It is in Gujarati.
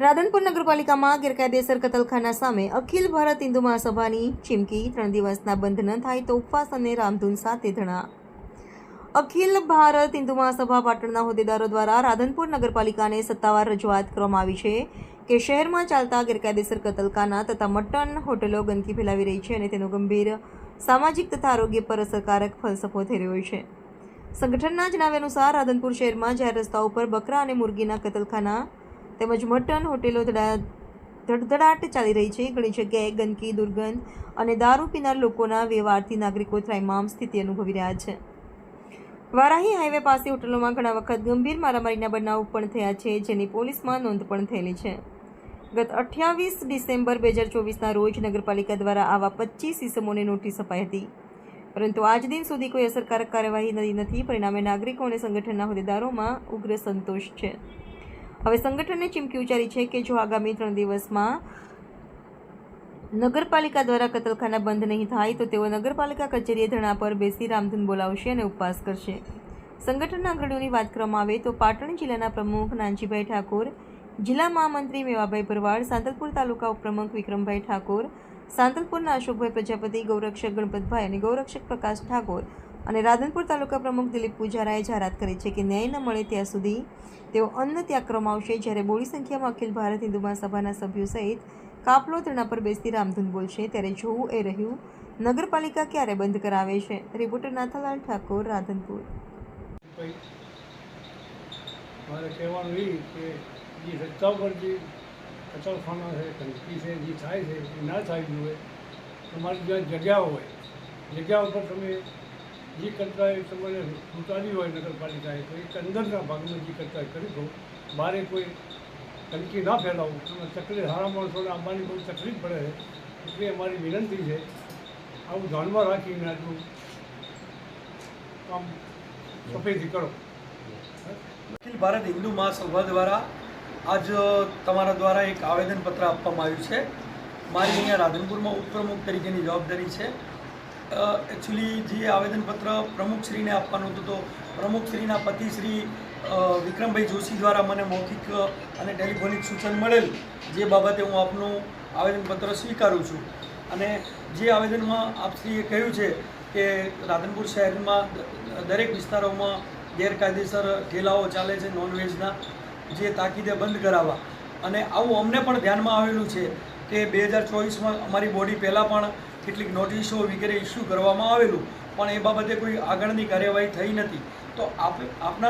રાધનપુર નગરપાલિકામાં ગેરકાયદેસર કતલખાના સામે અખિલ ભારત હિન્દુ મહાસભાની ચીમકી ત્રણ દિવસના બંધ ન થાય તો ઉપવાસ અને રામધૂન સાથે ધણા અખિલ ભારત હિન્દુ મહાસભા પાટણના હોદ્દેદારો દ્વારા રાધનપુર નગરપાલિકાને સત્તાવાર રજૂઆત કરવામાં આવી છે કે શહેરમાં ચાલતા ગેરકાયદેસર કતલખાના તથા મટન હોટલો ગંદકી ફેલાવી રહી છે અને તેનો ગંભીર સામાજિક તથા આરોગ્ય પર અસરકારક ફલસફો થઈ રહ્યો છે. સંગઠનના જણાવ્યા અનુસાર રાધનપુર શહેરમાં જાહેર રસ્તાઓ ઉપર બકરા અને મુરગીના કતલખાના તેમજ મટન, હોટેલો ધડા- ધડધડાટ ચાલી રહી છે. ઘણી જગ્યાએ ગંદકી, દુર્ગંધ અને દારૂ પીનાર લોકોના વ્યવહારથી નાગરિકો ત્રાઇમામ સ્થિતિ અનુભવી રહ્યા છે. વારાહી હાઈવે પાસે હોટલોમાં ઘણા વખત ગંભીર મારામારીના બનાવ પણ થયા છે, જેની પોલીસમાં નોંધ પણ થયેલી છે. ગત અઠ્યાવીસ ડિસેમ્બર બે હજાર ચોવીસના રોજ નગરપાલિકા દ્વારા આવા પચીસ ઇસમોને નોટિસ અપાઈ હતી. પરંતુ આજ દિન સુધી કોઈ અસરકારક કાર્યવાહી નથી. પરિણામે નાગરિકો અને સંગઠનના હોદ્દેદારોમાં ઉગ્ર સંતોષ છે. હવે સંગઠને ચીમકી ઉચ્ચારી છે કે જો આગામી ત્રણ દિવસમાં નગરપાલિકા દ્વારા કતલખાના બંધ નહીં થાય, તો તેઓ નગરપાલિકા કચેરીએ ધરણા પર બેસી રામધૂન બોલાવશે અને ઉપવાસ કરશે. સંગઠનના અગ્રણીઓની વાત કરવામાં આવે તો પાટણ જિલ્લાના પ્રમુખ નાનજીભાઈ ઠાકોર, જિલ્લા મહામંત્રી મેવાભાઈ ભરવાડ, સાંતલપુર તાલુકા ઉપપ્રમુખ વિક્રમભાઈ ઠાકોર, સાંતલપુરના અશોકભાઈ પ્રજાપતિ, ગૌરક્ષક ગણપતભાઈ અને ગૌરક્ષક પ્રકાશ ઠાકોર અને રાધનપુર તાલુકા પ્રમુખ દિલીપ પૂજારાએ જાહેરાત કરી છે કે ન્યાય ન મળે ત્યાં સુધી તેઓ અન્ન ત્યાગ કરવામાં જ્યારે બોડી સંખ્યામાં અખિલ ભારત હિન્દુ મહાસભાના સભ્યો સહિત કાફલો તેના પર બેસતી રામધૂન બોલશે. ત્યારે જોવું એ રહ્યું, નગરપાલિકા ક્યારે બંધ કરાવે છે? રિપોર્ટર નાથાલાલ ઠાકોર, રાધનપુર. મારે કહેવાનું એ કે જે રસ્તા પર જે કચરખાના છે ગંદકી છે, જે થાય છે, એ ના થાય જોઈએ તમારી જ્યાં જગ્યા હોય. જગ્યા ઉપર તમે જે કરતા એ તમારે ઉતારી હોય નગરપાલિકાએ, તો એક અંદરના ભાગમાં જે કરતા કરી દો. મારે કોઈ ગંદકી ના ફેલાવું. તકલીફ સારા માણસોને આવવાની બહુ તકલીફ પડે છે, એટલે અમારી વિનંતી છે, આવું ધ્યાનમાં રાખીને આટલું કામ સફેદી કરો. અખિલ ભારત હિન્દુ મહાસભા દ્વારા આજ તમારા દ્વારા એક આવેદનપત્ર આપવામાં આવ્યું છે. મારી અહીંયા રાધનપુરમાં ઉપપ્રમુખ તરીકેની જવાબદારી છે. એકચ્યુઅલી જે આવેદનપત્ર પ્રમુખશ્રીને આપવાનું હતું તો પ્રમુખશ્રીના પતિ શ્રી વિક્રમભાઈ જોશી દ્વારા મને મૌખિક અને ટેલિફોનિક સૂચન મળેલ, જે બાબતે હું આપનું આવેદનપત્ર સ્વીકારું છું. અને જે આવેદનમાં આપશ્રીએ કહ્યું છે કે રાધનપુર શહેરમાં દરેક વિસ્તારોમાં ગેરકાયદેસર ઠેલાઓ ચાલે છે નોનવેજના, જે તાકીદે બંધ કરાવવા. અને આવું અમને પણ ધ્યાનમાં આવેલું છે કે બે હજાર ચોવીસમાં અમારી બોડી પહેલાં પણ કેટલીક નોટિસો વગેરે ઇસ્યુ કરવામાં આવેલું, પણ એ બાબતે કોઈ આગળની કાર્યવાહી થઈ નથી. તો આપ આપના